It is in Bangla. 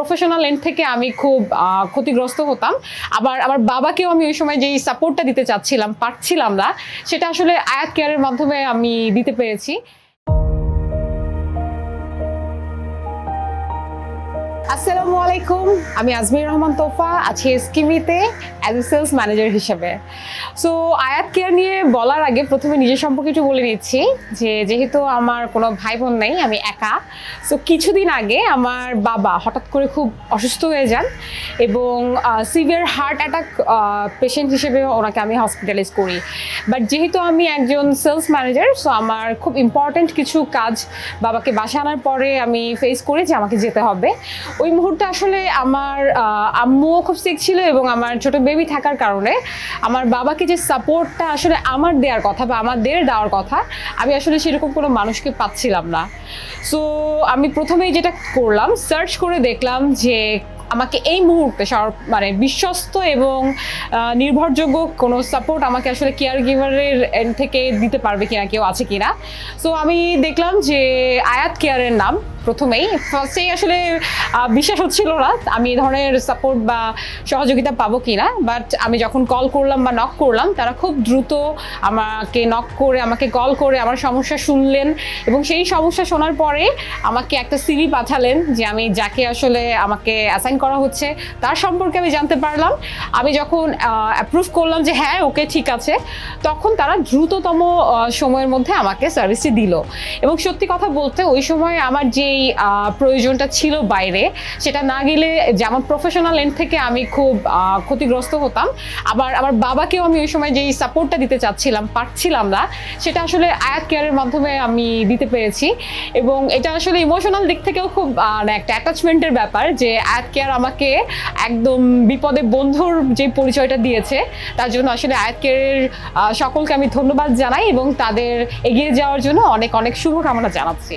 প্রফেশনাল এন্ড থেকে আমি খুব ক্ষতিগ্রস্ত হতাম। আবার, আমার বাবাকেও আমি ওই সময় যেই সাপোর্টটা দিতে চাচ্ছিলাম, পারছিলাম না, সেটা আসলে আয়াত কেয়ারের মাধ্যমে আমি দিতে পেরেছি। আসসালামু আলাইকুম। আমি আজমির রহমান তোফা, আছি স্কিমিতে অ্যাজ এ সেলস ম্যানেজার হিসেবে। সো আয়াত কেয়ার নিয়ে বলার আগে প্রথমে নিজের সম্পর্কে একটু বলে নিচ্ছি যে, যেহেতু আমার কোনো ভাই বোন নেই, আমি একা। সো কিছুদিন আগে আমার বাবা হঠাৎ করে খুব অসুস্থ হয়ে যান এবং সিভিয়ার হার্ট অ্যাটাক পেশেন্ট হিসেবে ওনাকে আমি হসপিটালাইজ করি। বাট যেহেতু আমি একজন সেলস ম্যানেজার সো আমার খুব ইম্পর্ট্যান্ট কিছু কাজ বাবাকে বাসা আনার পরে আমি ফেস করি যে আমাকে যেতে হবে। ওই মুহূর্তে আসলে আমার আম্মুও খুব সিক ছিল এবং আমার ছোট বেবি থাকার কারণে আমার বাবাকে যে সাপোর্টটা আসলে আমার দেওয়ার কথা বা আমাদের দেওয়ার কথা, আমি আসলে সেরকম কোনো মানুষকে পাচ্ছিলাম না। সো আমি প্রথমেই যেটা করলাম সার্চ করে দেখলাম যে আমাকে এই মুহূর্তে মানে বিশ্বস্ত এবং নির্ভরযোগ্য কোনো সাপোর্ট আমাকে আসলে কেয়ার গিভারের থেকে দিতে পারবে কিনা, কেউ আছে কিনা। সো আমি দেখলাম যে আয়াত কেয়ারের নাম। প্রথমেই। ফার্স্টেই আসলে বিশ্বাস হচ্ছিল না আমি এই ধরনের সাপোর্ট বা সহযোগিতা পাবো কি না বাট আমি যখন কল করলাম বা নক করলাম, তারা খুব দ্রুত আমাকে নক করে, আমাকে কল করে আমার সমস্যা শুনলেন। এবং সেই সমস্যা শোনার পরে আমাকে একটা সিভি পাঠালেন যে আমি যাকে আসলে আমাকে অ্যাসাইন করা হচ্ছে, তার সম্পর্কে আমি জানতে পারলাম। আমি যখন অ্যাপ্রুভ করলাম যে হ্যাঁ ওকে ঠিক আছে, তখন তারা দ্রুততম সময়ের মধ্যে আমাকে সার্ভিসটি দিল। এবং সত্যি কথা বলতে, ওই সময় আমার যেই আহ, প্রয়োজনটা ছিল বাইরে। সেটা না গেলে যেমন প্রফেশনাল এন্ড থেকে আমি খুব ক্ষতিগ্রস্ত হতাম। আবার আমার বাবাকেও আমি ওই সময় যেই সাপোর্টটা দিতে চাচ্ছিলাম পারছিলাম না সেটা আসলে আয়াত কেয়ারের মাধ্যমে আমি দিতে পেরেছি। এবং এটা আসলে ইমোশনাল দিক থেকেও খুব মানে একটা অ্যাটাচমেন্টের ব্যাপার যে আয়াত কেয়ার আমাকে একদম বিপদে বন্ধুর যে পরিচয়টা দিয়েছে তার জন্য আসলে আয়াত কেয়ারের সকলকে আমি ধন্যবাদ জানাই এবং তাদের এগিয়ে যাওয়ার জন্য অনেক অনেক শুভকামনা জানাচ্ছি।